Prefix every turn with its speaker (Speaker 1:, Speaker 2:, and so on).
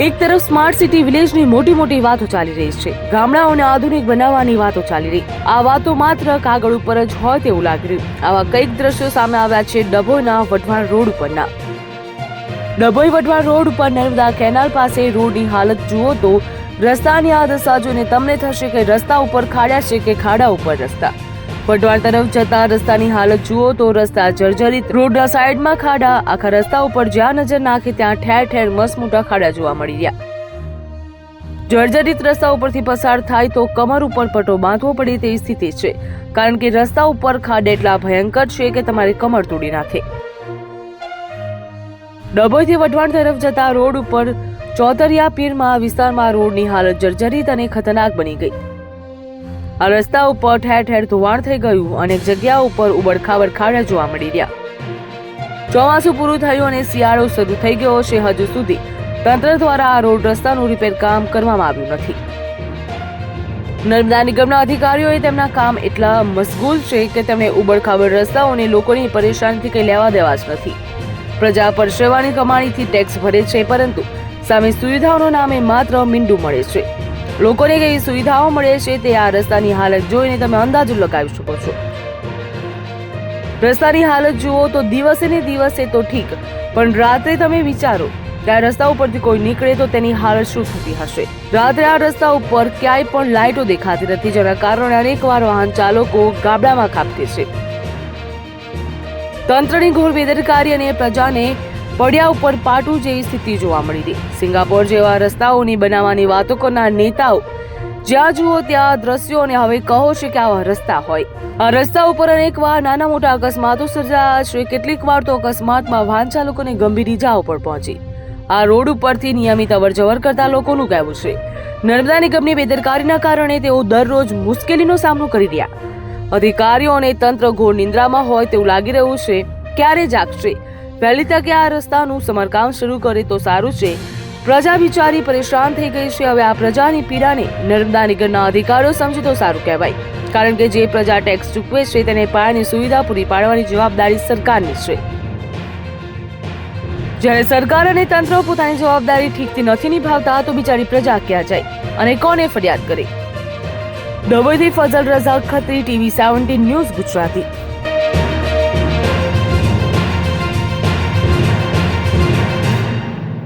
Speaker 1: એક તરફ smart city વિલેજની મોટી મોટી વાતો ચાલી રહી છે. ગામડાઓને આધુનિક બનાવવાની વાતો ચાલી રહી. આ વાતો માત્ર કાગળ ઉપર જ હોય તેવું લાગી રહ્યું. આવા કંઈક દ્રશ્યો સામે આવ્યા છે ડભોઈના વઢવાણ રોડ ઉપરના. ડભોઈ વઢવાણ રોડ ઉપર નર્મદા કેનાલ પાસે રોડની હાલત જુઓ તો રસ્તાની આ દશા જોઈને તમને થશે કે રસ્તા ઉપર ખાડા છે કે ખાડા ઉપર રસ્તા. વઢવાણ તરફ જતા રસ્તાની હાલત જુઓ તો રસ્તા જર્જરિત. રોડના સાઈડમાં ખાડા. આખા રસ્તા ઉપર જ્યાં નજર નાખે ત્યાં ઠેર ઠેર મસ્ત મોટા ખાડા જોવા મળી રહ્યા. જર્જરિત રસ્તા ઉપરથી પસાર થાય તો કમર ઉપર પટો બાંધવો પડે તેવી સ્થિતિ છે. કારણ કે રસ્તા ઉપર ખાડા એટલા ભયંકર છે કે તમારી કમર તોડી નાખે. ડભોઈથી વઢવાણ તરફ જતા રોડ ઉપર ચોતરિયા પીરમાં વિસ્તારમાં રોડની હાલત જર્જરિત અને ખતરનાક બની ગઈ. આ રસ્તા ઉપર ઠેર ઠેર ધોવાણ થઈ ગયું અનેક જગ્યા ઉપર ઉબડખાબડ ખાડા જોવા મળી રહ્યા. ચોમાસું પૂરું થયું અને શિયાળો શરૂ થઈ ગયો છે હજુ સુધી. તંત્ર દ્વારા આ રોડ રસ્તાનું રિપેર કામ કરવામાં આવ્યું નથી. નર્મદા નિગમના અધિકારીઓએ તેમના કામ એટલા મશગુલ છે કે તેમણે ઉબડખાબડ રસ્તાઓને લોકોની પરેશાનીથી કંઈ લેવા દેવા જ નથી. પ્રજા પર સેવાની કમાણીથી ટેક્સ ભરે છે, પરંતુ સામે સુવિધાઓના નામે માત્ર મીંડું મળે છે. લોકોને કેવી સુવિધાઓ મળે છે તે આ રસ્તાની હાલત જોઈને તમે અંદાજો લગાવી શકો છો. રસ્તાની હાલત જુઓ તો દિવસે ને દિવસે તો ઠીક, પણ રાત્રે તમે વિચારો, કે રસ્તા ઉપરથી કોઈ નીકળે તો તેની હાલત શું થતી હશે? રાત્રે આ રસ્તા ઉપર ક્યાંય પણ લાઇટો દેખાતી નથી, જેના કારણે અનેકવાર વાહન ચાલકો ગાબડામાં ખાબકે છે. તંત્રની ઘોર બેદરકારી અને પ્રજાને પડ્યા ઉપર પાટું જેવી સ્થિતિ જોવા મળી હતી સિંગાપોર જેવા રસ્તાઓની બનાવવાની વાતો કરનાર નેતાઓ જ્યાં જુઓ ત્યાં દ્રશ્યો અને હવે કહો છે કે આવા રસ્તા હોય. આ રસ્તા ઉપર અનેક વાર નાના મોટા અકસ્માતો સર્જાયા છે. કેટલીક વાર તો અકસ્માતમાં વાહન ચાલકોને ગંભીર ઇજાઓ પણ પહોંચી. આ રોડ ઉપરથી નિયમિત અવરજવર કરતા લોકોનું કહેવું છે. નર્મદા નિગમની બેદરકારીના કારણે તેઓ દરરોજ મુશ્કેલીનો સામનો કરી રહ્યા. અધિકારીઓ અને તંત્ર ઘોર નિંદ્રામાં હોય તેવું લાગી રહ્યું છે. ક્યારે જાગશે? વહેલી તકે આ રસ્તાનું સમારકામ શરૂ કરે તો સારું છે. પ્રજા બિચારી પરેશાન થઈ ગઈ છે. હવે આ પ્રજાની પીડાને નર્મદા નિગમના અધિકારીઓ સમજે તો સારું કહેવાય. કારણ કે જે પ્રજા ટેક્સ ચૂકવે છે તેને પાયાની સુવિધા પૂરી પાડવાની જવાબદારી સરકારની છે. જ્યારે સરકાર અને તંત્ર પોતાની જવાબદારી ઠીકથી નથી નિભાવતા, તો બિચારી પ્રજા ક્યાં જાય અને કોને ફરિયાદ કરે? ડભોઈથી Fazal Raza Khatri, TV seventeen news Gujarati.